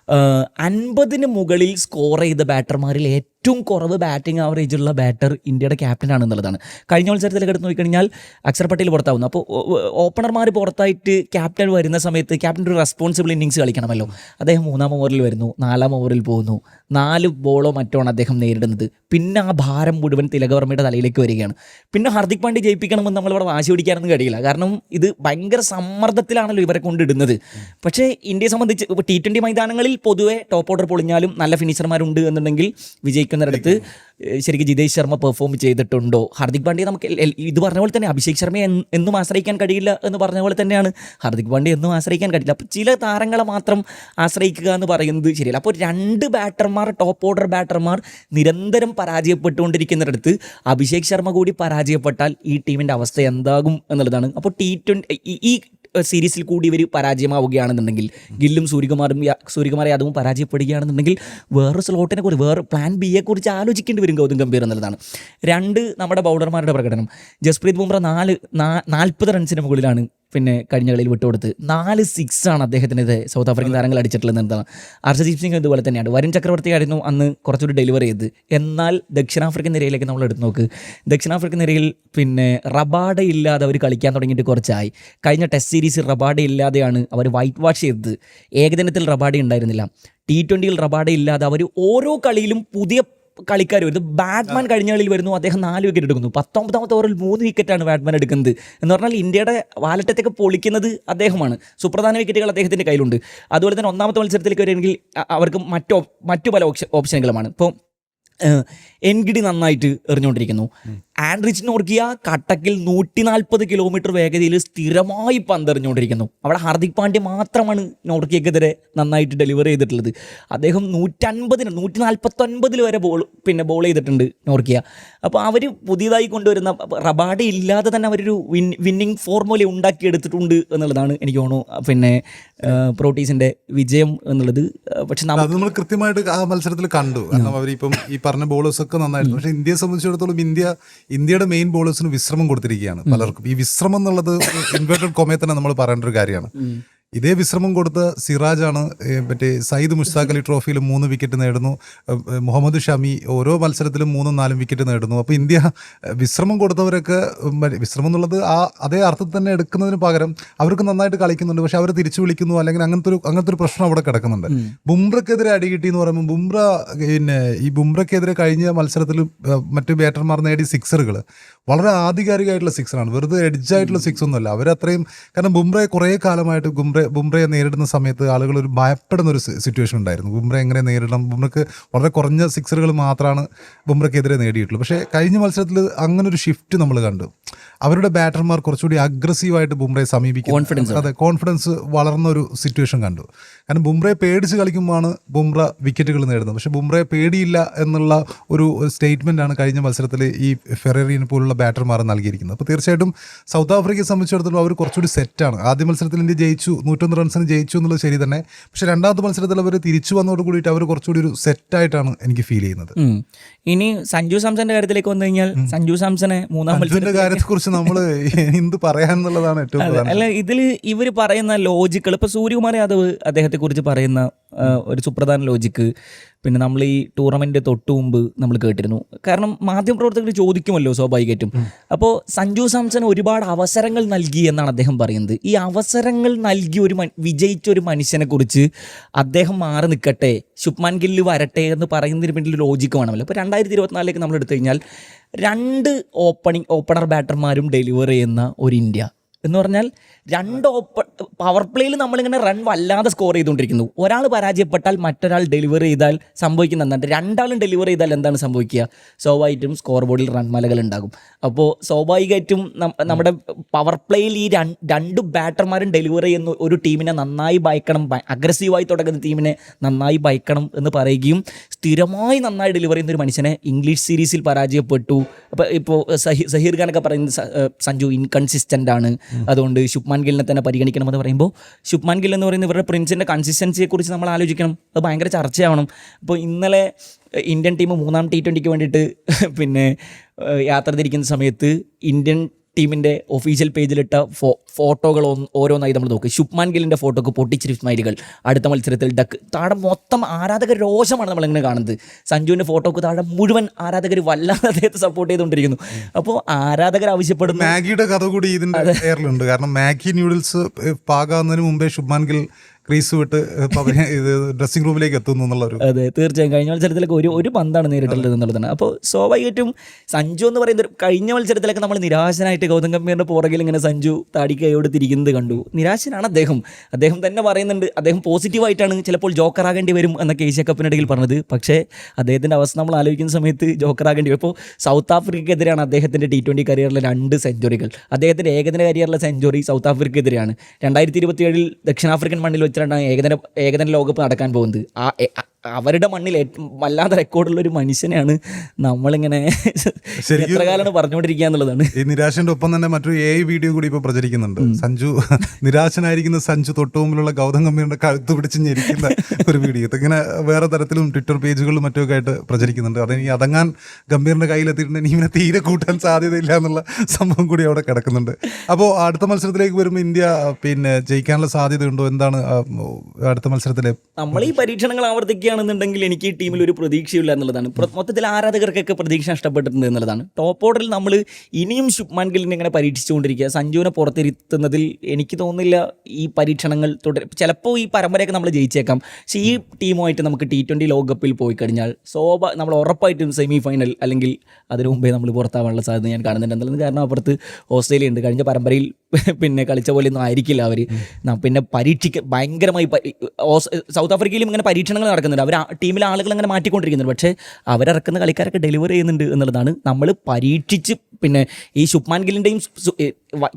അൻപതിന് മുകളിൽ സ്കോർ ചെയ്ത ബാറ്റർമാരിൽ ഏറ്റവും കുറവ് ബാറ്റിംഗ് ആവറേജ് ഉള്ള ബാറ്റർ ഇന്ത്യയുടെ ക്യാപ്റ്റൻ ആണെന്നുള്ളതാണ് കഴിഞ്ഞ മത്സരത്തിലേക്ക് എടുത്ത് നോക്കിക്കഴിഞ്ഞാൽ അക്ഷർ പട്ടേൽ പുറത്താവുന്നു. അപ്പോൾ ഓപ്പണർമാർ പുറത്തായിട്ട് ക്യാപ്റ്റൻ വരുന്ന സമയത്ത് ക്യാപ്റ്റൻ ഒരു റെസ്പോൺസിബിൾ ഇന്നിങ്സ് കളിക്കണമല്ലോ. അദ്ദേഹം മൂന്നാം ഓവറിൽ വരുന്നു നാലാം ഓവറിൽ പോകുന്നു. നാല് ബോളോ മറ്റോ ആണ് അദ്ദേഹം നേരിടുന്നത്. പിന്നെ ആ ഭാരം മുഴുവൻ തിലകവർമ്മയുടെ തലയിലേക്ക് വരികയാണ്. പിന്നെ ഹാർദിക് പാണ്ഡ്യ ജയിപ്പിക്കണമെന്ന് നമ്മളിവിടെ വാശി പിടിക്കാനൊന്നും കഴിയില്ല. കാരണം ഇത് ഭയങ്കര സമ്മർദ്ദത്തിലാണല്ലോ ഇവരെ കൊണ്ടിടുന്നത്. പക്ഷേ ഇന്ത്യയെ സംബന്ധിച്ച് ടി ട്വന്റി മൈതാനങ്ങളിൽ പൊതുവെ ടോപ്പ് ഓർഡർ പൊളിഞ്ഞാലും നല്ല ഫിനിഷർമാരുണ്ട് എന്നുണ്ടെങ്കിൽ വിജയിക്കുന്നിടത്ത് ഏഹ് ശരിക്കും ജിതേഷ് ശർമ്മ പെർഫോം ചെയ്തിട്ടുണ്ടോ? ഹാർദിക് പാണ്ഡ്യ നമുക്ക് ഇത് പറഞ്ഞ പോലെ തന്നെ അഭിഷേക് ശർമ്മയെ എന്ന് എന്നും ആശ്രയിക്കാൻ കഴിയില്ല എന്ന് പറഞ്ഞ പോലെ തന്നെയാണ്. ഹാർദിക് പാണ്ഡ്യ എന്നും ആശ്രയിക്കാൻ കഴിയില്ല. അപ്പോൾ ചില താരങ്ങളെ മാത്രം ആശ്രയിക്കുക എന്ന് പറയുന്നത് ശരിയല്ല. അപ്പോൾ രണ്ട് ബാറ്റർമാർ ടോപ്പ് ഓർഡർ ബാറ്റർമാർ നിരന്തരം പരാജയപ്പെട്ടുകൊണ്ടിരിക്കുന്നിടത്ത് അഭിഷേക് ശർമ്മ കൂടി പരാജയപ്പെട്ടാൽ ഈ ടീമിന്റെ അവസ്ഥ എന്താകും എന്നുള്ളതാണ്. അപ്പോൾ ടി ട്വന്റി ഈ സീരീസിൽ കൂടി ഇവർ പരാജയമാവുകയാണെന്നുണ്ടെങ്കിൽ ഗില്ലും സൂര്യകുമാറും സൂര്യകുമാർ യാദവും പരാജയപ്പെടുകയാണെന്നുണ്ടെങ്കിൽ വേറെ സ്ലോട്ടിനെ കുറിച്ച് വേറെ പ്ലാൻ ബിയെ കുറിച്ച് ആലോചിക്കേണ്ടി വരും ഗൗതം ഗംഭീർ എന്നുള്ളതാണ്. രണ്ട് നമ്മുടെ ബൗളർമാരുടെ പ്രകടനം. ജസ്പ്രീത് ബുംറ നാല് നാൽപ്പത് റൺസിന് മുകളിലാണ് പിന്നെ കഴിഞ്ഞ കളിയിൽ വിട്ടുകൊടുത്ത് നാല് സിക്സ് ആണ് അദ്ദേഹത്തിനെതിരെ സൗത്ത് ആഫ്രിക്കൻ താരങ്ങൾ അടിച്ചിട്ടുള്ളത് എന്താണ്? ഹർഷദീപ് സിംഗ് ഇതുപോലെ തന്നെയാണ്. വരുൺ ചക്രവർത്തി ആയിരുന്നു അന്ന് കുറച്ചുകൂടി ഡെലിവറി ചെയ്ത്. എന്നാൽ ദക്ഷിണാഫ്രിക്കൻ നിരയിലേക്ക് നമ്മൾ എടുത്തു നോക്ക്. ദക്ഷിണാഫ്രിക്കൻ നിരയിൽ പിന്നെ റബാഡ ഇല്ലാതെ അവർ കളിക്കാൻ തുടങ്ങിയിട്ട് കുറച്ചായി. കഴിഞ്ഞ ടെസ്റ്റ് സീരീസ് റബാഡ ഇല്ലാതെയാണ് അവർ വൈറ്റ് വാഷ് ചെയ്തത്. ഏകദിനത്തിൽ റബാഡ ഉണ്ടായിരുന്നില്ല. ടി ട്വന്റിയിൽ റബാഡ ഇല്ലാതെ അവർ ഓരോ കളിയിലും പുതിയ കളിക്കാർ വരുന്നു. ബാറ്റ്മാൻ കഴിഞ്ഞ കളിയിൽ വരുന്നു. അദ്ദേഹം നാല് വിക്കറ്റ് എടുക്കുന്നു. പത്തൊമ്പതാമത്തെ ഓവറിൽ മൂന്ന് വിക്കറ്റാണ് ബാറ്റ്മാൻ എടുക്കുന്നത്. എന്ന് പറഞ്ഞാൽ ഇന്ത്യയുടെ വാലറ്റത്തൊക്കെ പൊളിക്കുന്നത് അദ്ദേഹമാണ്. സുപ്രധാന വിക്കറ്റുകൾ അദ്ദേഹത്തിന്റെ കയ്യിലുണ്ട്. അതുപോലെ തന്നെ ഒന്നാമത്തെ മത്സരത്തിലേക്ക് വരികയാണെങ്കിൽ അവർക്ക് മറ്റു മറ്റു പല ഓപ്ഷൻ ഓപ്ഷനുകളുമാണ് ഇപ്പോൾ എൻഗിഡി നന്നായിട്ട് എറിഞ്ഞുകൊണ്ടിരിക്കുന്നു. ആൻഡ്രിച്ച് നോർക്കിയ കട്ടക്കിൽ നൂറ്റി നാൽപ്പത് കിലോമീറ്റർ വേഗതയിൽ സ്ഥിരമായി പന്തെറിഞ്ഞുകൊണ്ടിരിക്കുന്നു. അവിടെ ഹാർദിക് പാണ്ഡ്യ മാത്രമാണ് നോർക്കിയക്കെതിരെ നന്നായിട്ട് ഡെലിവർ ചെയ്തിട്ടുള്ളത്. അദ്ദേഹം നൂറ്റൻപതിന് നൂറ്റി നാൽപ്പത്തൊൻപതിൽ വരെ ബോൾ പിന്നെ ബോൾ ചെയ്തിട്ടുണ്ട് നോർക്കിയ അപ്പോൾ അവർ പുതിയതായി കൊണ്ടുവരുന്ന റബാഡ ഇല്ലാതെ തന്നെ അവരൊരു വിൻ വിന്നിങ് ഫോർമുല ഉണ്ടാക്കിയെടുത്തിട്ടുണ്ട് എന്നുള്ളതാണ് എനിക്ക് തോന്നുന്നു പിന്നെ പ്രോട്ടീസിന്റെ വിജയം എന്നുള്ളത്. പക്ഷെ നമ്മൾ കൃത്യമായിട്ട് ആ മത്സരത്തിൽ കണ്ടു. കാരണം അവരിപ്പം ഈ പറഞ്ഞ ബോളേഴ്സ് ഒക്കെ നന്നായിരുന്നു. പക്ഷേ ഇന്ത്യയെ സംബന്ധിച്ചിടത്തോളം ഇന്ത്യ ഇന്ത്യയുടെ മെയിൻ ബോളേഴ്സിന് വിശ്രമം കൊടുത്തിരിക്കുകയാണ് പലർക്കും. ഈ വിശ്രമം എന്നുള്ളത് ഇൻവേർട്ടഡ് കോമയെ തന്നെ നമ്മൾ പറയേണ്ട ഒരു കാര്യമാണ്. ഇതേ വിശ്രമം കൊടുത്ത സിറാജാണ് മറ്റേ സയ്യിദ് മുഷ്താഖ് അലി ട്രോഫിയിൽ മൂന്ന് വിക്കറ്റ് നേടുന്നു. മുഹമ്മദ് ഷമി ഓരോ മത്സരത്തിലും മൂന്നും നാലും വിക്കറ്റ് നേടുന്നു. അപ്പോൾ ഇന്ത്യ വിശ്രമം കൊടുത്തവരൊക്കെ വിശ്രമം എന്നുള്ളത് ആ അതേ അർത്ഥത്തിൽ തന്നെ എടുക്കുന്നതിന് പകരം അവർക്ക് നന്നായിട്ട് കളിക്കുന്നുണ്ട്. പക്ഷെ അവർ തിരിച്ചു വിളിക്കുന്നു അല്ലെങ്കിൽ അങ്ങനത്തെ ഒരു അങ്ങനത്തെ ഒരു പ്രശ്നം അവിടെ കിടക്കുന്നുണ്ട്. ബുംറക്കെതിരെ അടി കിട്ടി എന്ന് പറയുമ്പോൾ ബുംറ പിന്നെ ഈ ബുംറക്കെതിരെ കഴിഞ്ഞ മത്സരത്തിൽ മറ്റ് മറ്റു ബാറ്റർമാർ നേടിയ സിക്സറുകൾ വളരെ ആധികാരികമായിട്ടുള്ള സിക്സറാണ് വെറുതെ എഡ്ജായിട്ടുള്ള സിക്സ് ഒന്നുമല്ല. അവരത്രയും കാരണം ബുംറയെ കുറേ കാലമായിട്ട് ബുംറ ബുംറയെ നേരിടുന്ന സമയത്ത് ആളുകൾ ഒരു ഭയപ്പെടുന്ന ഒരു സിറ്റുവേഷൻ ഉണ്ടായിരുന്നു. ബുംറ എങ്ങനെ നേരിടണം? ബുംറയ്ക്ക് വളരെ കുറഞ്ഞ സിക്സറുകൾ മാത്രമാണ് ബുംറയ്ക്കെതിരെ നേടിയിട്ടുള്ളൂ. പക്ഷേ കഴിഞ്ഞ മത്സരത്തിൽ അങ്ങനെ ഒരു ഷിഫ്റ്റ് നമ്മൾ കണ്ടു. അവരുടെ ബാറ്റർമാർ കുറച്ചുകൂടി അഗ്രസീവായിട്ട് ബുംറയെ സമീപിക്കും അതെ കോൺഫിഡൻസ് വളർന്ന ഒരു സിറ്റുവേഷൻ കണ്ടു. കാരണം ബുംറയെ പേടിച്ച് കളിക്കുമ്പോഴാണ് ബുംറ വിക്കറ്റുകൾ നേടുന്നത്. പക്ഷേ ബുംറയെ പേടിയില്ല എന്നുള്ള ഒരു സ്റ്റേറ്റ്മെന്റ് ആണ് കഴിഞ്ഞ മത്സരത്തിൽ ഈ ഫെറേറിയനെ പോലുള്ള ബാറ്റർമാർ നൽകിയിരിക്കുന്നത്. അപ്പോൾ തീർച്ചയായിട്ടും സൗത്ത് ആഫ്രിക്കയെ സംബന്ധിച്ചിടത്തോളം അവർ കുറച്ചുകൂടി സെറ്റാണ് ആദ്യ മത്സരത്തിൽ ഇന്ത്യ ജയിച്ചു നൂറ്റൊന്ന് റൺസിന് ജയിച്ചു എന്നുള്ളത് ശരി തന്നെ. പക്ഷെ രണ്ടാമത്തെ മത്സരത്തിൽ അവർ തിരിച്ചു വന്നതോട് കൂടിയിട്ട് അവർ കുറച്ചുകൂടി ഒരു സെറ്റായിട്ടാണ് എനിക്ക് ഫീൽ ചെയ്യുന്നത്. ഇനി സഞ്ജു സാംസന്റെ കാര്യത്തിലേക്ക് വന്നു കഴിഞ്ഞാൽ സഞ്ജു സാംസനെ മൂന്നാം മത്സരത്തിന്റെ കാര്യത്തെ കാര്യത്തെക്കുറിച്ച് നമ്മൾ <laughs> എന്ത് പറയാന്നുള്ളതാണ് ഏറ്റവും അല്ല ഇതിൽ ഇവർ പറയുന്ന ലോജിക്കൾ ഇപ്പൊ സൂര്യകുമാർ യാദവ് അദ്ദേഹത്തെ കുറിച്ച് പറയുന്ന ഒരു സുപ്രധാന ലോജിക്ക് പിന്നെ നമ്മൾ ഈ ടൂർണമെന്റ് തൊട്ടു മുമ്പ് നമ്മൾ കേട്ടിരുന്നു. കാരണം മാധ്യമപ്രവർത്തകർ ചോദിക്കുമല്ലോ സ്വാഭാവികമായിട്ടും. അപ്പോൾ സഞ്ജു സാംസൺ ഒരുപാട് അവസരങ്ങൾ നൽകി എന്നാണ് അദ്ദേഹം പറയുന്നത്. ഈ അവസരങ്ങൾ നൽകി ഒരു വിജയിച്ച ഒരു മനുഷ്യനെ കുറിച്ച് അദ്ദേഹം മാറി നിൽക്കട്ടെ ശുഭ്മാൻ ഗില്ല് വരട്ടെ എന്ന് പറയുന്നതിന് വേണ്ടി ലോജിക്ക് വേണമല്ലോ. അപ്പോൾ രണ്ടായിരത്തി ഇരുപത്തിനാലിലേക്ക് നമ്മൾ എടുത്തു കഴിഞ്ഞാൽ രണ്ട് ഓപ്പണിംഗ് ഓപ്പണർ ബാറ്റർമാരും ഡെലിവർ ചെയ്യുന്ന ഒരു ഇന്ത്യ. എന്ന് പറഞ്ഞാൽ രണ്ട് ഓപ്പൺ പവർ പ്ലേയിൽ നമ്മളിങ്ങനെ റൺ വല്ലാതെ സ്കോർ ചെയ്തുകൊണ്ടിരിക്കുന്നു. ഒരാൾ പരാജയപ്പെട്ടാൽ മറ്റൊരാൾ ഡെലിവർ ചെയ്താൽ സംഭവിക്കുന്ന എന്താണ്? രണ്ടാളും ഡെലിവർ ചെയ്താൽ എന്താണ് സംഭവിക്കുക? സ്വാഭാവികമായിട്ടും സ്കോർ ബോർഡിൽ റൺ മലകൾ ഉണ്ടാകും. അപ്പോൾ സ്വാഭാവികമായിട്ടും നമ്മുടെ പവർ പ്ലേയിൽ ഈ രണ്ട് രണ്ട് ബാറ്റർമാരും ഡെലിവർ ചെയ്യുന്ന ഒരു ടീമിനെ നന്നായി ഭയക്കണം അഗ്രസീവായി തുടങ്ങുന്ന ടീമിനെ നന്നായി ഭയക്കണം എന്ന് പറയുകയും സ്ഥിരമായി നന്നായി ഡെലിവർ ചെയ്യുന്ന ഒരു മനുഷ്യനെ ഇംഗ്ലീഷ് സീരീസിൽ പരാജയപ്പെട്ടു. അപ്പോൾ ഇപ്പോൾ സഹി സഹീർ ഖാനൊക്കെ പറയുന്നത് സഞ്ജു ഇൻകൺസിസ്റ്റന്റ് ആണ്. അതുകൊണ്ട് ശുഭ്മാൻ ഗില്ലിനെ തന്നെ പരിഗണിക്കണം എന്ന് പറയുമ്പോൾ ശുഭ്മാൻ ഗിൽ എന്ന് പറയുന്ന ഇവരുടെ പ്രിൻസിന്റെ കൺസിസ്റ്റൻസിയെ കുറിച്ച് നമ്മൾ ആലോചിക്കണം. അത് ഭയങ്കര ചർച്ചയാവണം. അപ്പോൾ ഇന്നലെ ഇന്ത്യൻ ടീം മൂന്നാം ടി ട്വന്റിക്ക് വേണ്ടിയിട്ട് പിന്നെ യാത്ര തിരിക്കുന്ന സമയത്ത് ഇന്ത്യൻ ടീമിന്റെ ഒഫീഷ്യൽ പേജിലിട്ട ഫോ ഫോട്ടോകൾ ഓരോന്നായി നമ്മൾ നോക്കുക ശുഭ്മാൻ ഗില്ലിന്റെ ഫോട്ടോക്ക് പൊട്ടിച്ചിരി സ്മൈലുകൾ അടുത്ത മത്സരത്തിൽ ഡക്ക് താഴെ മൊത്തം ആരാധകർ രോഷമാണ് നമ്മളിങ്ങനെ കാണുന്നത്. സഞ്ജുവിന്റെ ഫോട്ടോക്ക് താഴെ മുഴുവൻ ആരാധകർ വല്ലാതെ അദ്ദേഹത്തെ സപ്പോർട്ട് ചെയ്തുകൊണ്ടിരിക്കുന്നു. അപ്പോൾ ആരാധകർ ആവശ്യപ്പെടുന്നു മാഗിയുടെ കഥ കൂടി എയറിലുണ്ട് കാരണം മാഗി ന്യൂഡിൽസ് പാകാവുന്നതിന് മുമ്പേ ശുഭ്മാൻ ഗിൽ ക്രീസ് വിട്ട് <laughs> ഇത് ഡ്രസ്സിംഗ് റൂമിലേക്ക് എത്തുന്നു എന്നുള്ള ഒരു അതെ തീർച്ചയായും. കഴിഞ്ഞ മത്സരത്തിലൊക്കെ ഒരു ഒരു പന്താണ് നേരിട്ടുള്ളത് എന്നുള്ളതാണ്. അപ്പോൾ സ്വാഭാവികമായിട്ടും സഞ്ജു എന്ന് പറയുന്ന ഒരു കഴിഞ്ഞ മത്സരത്തിലൊക്കെ നമ്മൾ നിരാശനായിട്ട് ഗൗതം ഗംഭീറിന്റെ പുറകിൽ ഇങ്ങനെ സഞ്ജു താടിക്കയോട് തിരിക്കുന്നത് കണ്ടു. നിരാശനാണ് അദ്ദേഹം. അദ്ദേഹം തന്നെ പറയുന്നുണ്ട് അദ്ദേഹം പോസിറ്റീവായിട്ടാണ് ചിലപ്പോൾ ജോക്കറാകേണ്ടി വരും എന്നൊക്കെ ഏഷ്യ കപ്പിനിടയിൽ പറഞ്ഞത്. പക്ഷേ അദ്ദേഹത്തിന്റെ അവസ്ഥ നമ്മൾ ആലോചിക്കുന്ന സമയത്ത് ജോക്കറാകേണ്ടി വരും. ഇപ്പോൾ സൗത്ത് ആഫ്രിക്കയ്ക്കെതിരെയാണ് അദ്ദേഹത്തിന്റെ ടി ട്വന്റി കരിയറിലെ രണ്ട് സെഞ്ചുറികൾ അദ്ദേഹത്തിന്റെ ഏകദിന കരിയറിലെ സെഞ്ചുറി സൗത്ത് ആഫ്രിക്കയ്ക്കെതിരെയാണ് രണ്ടായിരത്തി ഇരുപത്തിയേഴിൽ ദക്ഷിണാഫ്രിക്കൻ മണ്ണിൽ വെച്ചിട്ടാണ് ഏകദിന ഏകദിന ലോകകപ്പ് നടക്കാൻ പോകുന്നത്. ആ അവരുടെ മണ്ണിൽ വല്ലാത്ത വല്ലാതെ റെക്കോർഡുള്ള ഒരു മനുഷ്യനെയാണ് നമ്മളിങ്ങനെ എത്ര കാലമാണ് പറഞ്ഞുകൊണ്ടിരിക്കുക എന്നുള്ളതാണ്. ഈ നിരാശന്റെ ഒപ്പം തന്നെ മറ്റൊരു എ വീഡിയോ കൂടി ഇപ്പൊ പ്രചരിക്കുന്നുണ്ട്. സഞ്ജു നിരാശനായിരിക്കുന്ന സഞ്ജു തൊട്ടുമുമ്പിലുള്ള ഗൗതം ഗംഭീറിന്റെ കഴുത്ത് പിടിച്ച് ഞെരിക്കുന്ന ഒരു വീഡിയോ ഇതിങ്ങനെ വേറെ തരത്തിലും ട്വിറ്റർ പേജുകളിലും മറ്റൊക്കെ ആയിട്ട് പ്രചരിക്കുന്നുണ്ട്. അതിനി അതങ്ങാൻ ഗംഭീറിന്റെ കയ്യിലെത്തിയിട്ടുണ്ടെങ്കിൽ ഇവനെ തീരെ കൂട്ടാൻ സാധ്യതയില്ല എന്നുള്ള സംഭവം കൂടി അവിടെ കിടക്കുന്നുണ്ട്. അപ്പോൾ അടുത്ത മത്സരത്തിലേക്ക് വരുമ്പോൾ ഇന്ത്യ പിന്നെ ജയിക്കാനുള്ള സാധ്യതയുണ്ടോ? എന്താണ് അടുത്ത മത്സരത്തിൽ നമ്മൾ ഈ പരീക്ഷണങ്ങൾ ആവർത്തിക്കുകയാണെന്നുണ്ടെങ്കിൽ എനിക്ക് ഈ ടീമിൽ ഒരു പ്രതീക്ഷയില്ല എന്നുള്ളതാണ്. മൊത്തത്തിൽ ആരാധകർക്കൊക്കെ പ്രതീക്ഷ നഷ്ടപ്പെട്ടിട്ടുണ്ട് എന്നുള്ളതാണ്. ടോപ്പ് ഓർഡറിൽ നമ്മൾ ഇനിയും ശുഭ്മാൻ ഗില്ലിനെ ഇങ്ങനെ പരീക്ഷിച്ചുകൊണ്ടിരിക്കുക. സഞ്ജുവിനെ പുറത്തിരുത്തുന്നതിൽ എനിക്ക് തോന്നുന്നില്ല ഈ പരീക്ഷണങ്ങൾ തുടരും ചിലപ്പോൾ ഈ പരമ്പരയൊക്കെ നമ്മൾ ജയിച്ചേക്കാം. പക്ഷേ ഈ ടീമുമായിട്ട് നമുക്ക് ടി ട്വന്റി ലോകകപ്പിൽ പോയി കഴിഞ്ഞാൽ സോഭ നമ്മൾ ഉറപ്പായിട്ടും സെമി ഫൈനൽ അല്ലെങ്കിൽ അതിനു മുമ്പേ നമ്മൾ പുറത്താവാനുള്ള സാധ്യത ഞാൻ കാണുന്നുണ്ട്. എന്നുള്ളത് കാരണം അപ്പുറത്ത് ഓസ്ട്രേലിയ ഉണ്ട് കഴിഞ്ഞ പരമ്പരയിൽ പിന്നെ കളിച്ച പോലെ ഒന്നും ആയിരിക്കില്ല അവർ പിന്നെ പരീക്ഷിക്ക ഭയങ്കരമായി സൗത്ത് ആഫ്രിക്കയിലും ഇങ്ങനെ പരീക്ഷണങ്ങൾ നടക്കുന്നുണ്ട്. അവർ ടീമിലെ ആളുകൾ അങ്ങനെ മാറ്റിക്കൊണ്ടിരിക്കുന്നുണ്ട്. പക്ഷേ അവരിറക്കുന്ന കളിക്കാരൊക്കെ ഡെലിവർ ചെയ്യുന്നുണ്ട് എന്നുള്ളതാണ്. നമ്മൾ പരീക്ഷിച്ച് പിന്നെ ഈ ശുഭ്മാൻ ഗില്ലിന്റെയും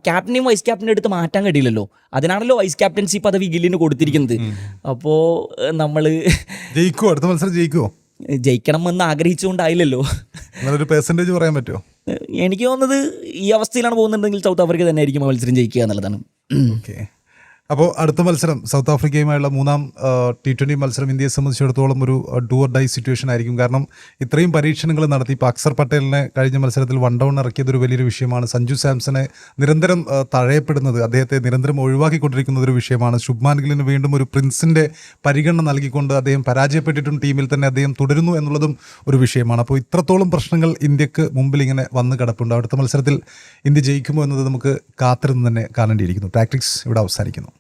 ക്യാപ്റ്റനെയും വൈസ് ക്യാപ്റ്റന്റെ അടുത്ത് മാറ്റാൻ കഴിയില്ലല്ലോ. അതിനാണല്ലോ വൈസ് ക്യാപ്റ്റൻസി പദവി ഗില്ലിന് കൊടുത്തിരിക്കുന്നത്. അപ്പോൾ നമ്മൾ ജയിക്കുമോ അടുത്ത മത്സരം ജയിക്കുമോ ജയിക്കണം എന്ന് ആഗ്രഹിച്ചുകൊണ്ടായില്ലല്ലോ. ഒരു പെർസെന്റേജ് പറയാൻ പറ്റുമോ? എനിക്ക് തോന്നുന്നത് ഈ അവസ്ഥയിലാണ് പോകുന്നുണ്ടെങ്കിൽ സൗത്ത് ആഫ്രിക്ക തന്നെ ആയിരിക്കും മത്സരം ജയിക്കുക എന്നുള്ളതാണ്. ഓക്കെ അപ്പോൾ അടുത്ത മത്സരം സൗത്ത് ആഫ്രിക്കയുമായുള്ള മൂന്നാം ടി ട്വന്റി മത്സരം ഇന്ത്യയെ സംബന്ധിച്ചിടത്തോളം ഒരു ഡു ഓർ ഡൈ സിറ്റുവേഷൻ ആയിരിക്കും. കാരണം ഇത്രയും പരീക്ഷണങ്ങൾ നടത്തി ഇപ്പോൾ അക്സർ പട്ടേലിനെ കഴിഞ്ഞ മത്സരത്തിൽ വൺ ഡൗൺ ഇറക്കിയത് ഒരു വലിയൊരു വിഷയമാണ്. സഞ്ജു സാംസനെ നിരന്തരം തഴയപ്പെടുന്നത് അദ്ദേഹത്തെ നിരന്തരം ഒഴിവാക്കിക്കൊണ്ടിരിക്കുന്ന ഒരു വിഷയമാണ്. ശുഭ്മാൻ ഗില്ലിന് വീണ്ടും ഒരു പ്രിൻസിന്റെ പരിഗണന നൽകിക്കൊണ്ട് അദ്ദേഹം പരാജയപ്പെട്ടിട്ടും ടീമിൽ തന്നെ അദ്ദേഹം തുടരുന്നു എന്നുള്ളതും ഒരു വിഷയമാണ്. അപ്പോൾ ഇത്രത്തോളം പ്രശ്നങ്ങൾ ഇന്ത്യയ്ക്ക് മുമ്പിൽ ഇങ്ങനെ വന്ന് കിടപ്പുണ്ട്. അടുത്ത മത്സരത്തിൽ ഇന്ത്യ ജയിക്കുമോ എന്നത് നമുക്ക് കാത്തിരുന്ന് തന്നെ കാണേണ്ടിയിരിക്കുന്നു. പ്രാക്ടിക്സ് ഇവിടെ അവസാനിക്കുന്നു.